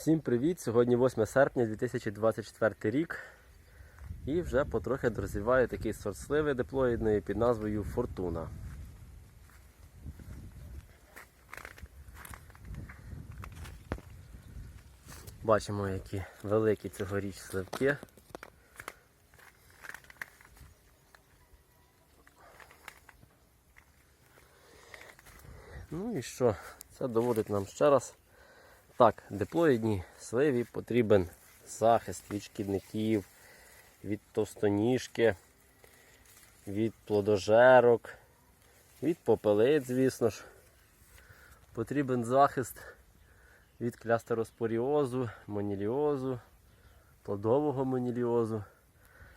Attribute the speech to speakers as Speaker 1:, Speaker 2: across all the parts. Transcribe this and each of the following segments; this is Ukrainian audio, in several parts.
Speaker 1: Всім привіт! Сьогодні 8 серпня 2024 рік. І вже потрохи дозріває такий сорт сливи диплоїдної під назвою Фортуна. Бачимо, які великі цьогоріч сливки. Ну і що? Це доводить нам ще раз. Так, диплоїдній сливі потрібен захист від шкідників, від товстоніжки, від плодожерок, від попелиць, звісно ж. Потрібен захист від клястероспоріозу, моніліозу, плодового моніліозу.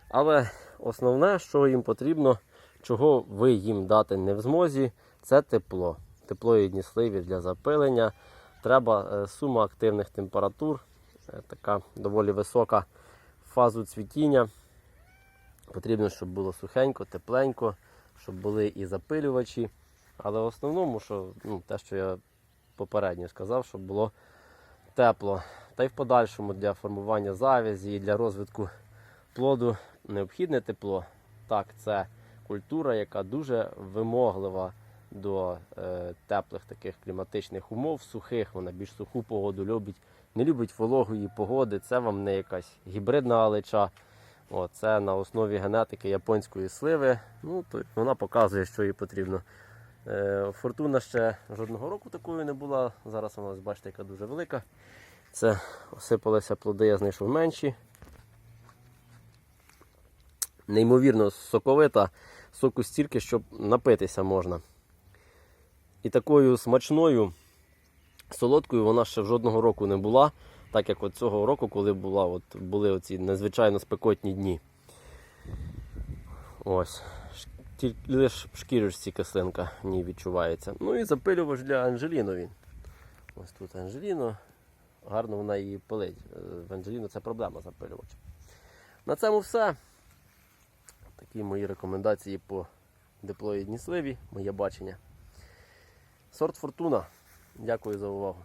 Speaker 1: Але основне, що їм потрібно, чого ви їм дати не в змозі, це тепло. Теплоїдні сливі для запилення. Треба е, сума активних температур, е, така доволі висока фазу цвітіння. Потрібно, щоб було сухенько, тепленько, щоб були і запилювачі. Але в основному, що, ну, те, що я попередньо сказав, щоб було тепло. Та й в подальшому для формування завязі і для розвитку плоду необхідне тепло. Так, це культура, яка дуже вимоглива до е, теплих таких кліматичних умов, сухих, вона більш суху погоду любить. Не любить вологої погоди, це вам не якась гібридна алеча. О, це на основі генетики японської сливи. Ну, то вона показує, що їй потрібно. Е, фортуна ще жодного року такою не була. Зараз вона, бачите, яка дуже велика. Це осипалися плоди, я знайшов менші. Неймовірно соковита, соку стільки, щоб напитися можна. І такою смачною, солодкою вона ще в жодного року не була, так як от цього року, коли була, от, були оці надзвичайно спекотні дні. Ось. Тільки лише в шкірочці кислинка в ній відчувається. Ну і запилювач для Анжеліно. Ось тут Анжеліно. Гарно вона її пилить. Е, В Анжеліно це проблема запилювач. На цьому все. Такі мої рекомендації по диплоїдній сливі, моє бачення. Сорт Фортуна. Дякую за увагу.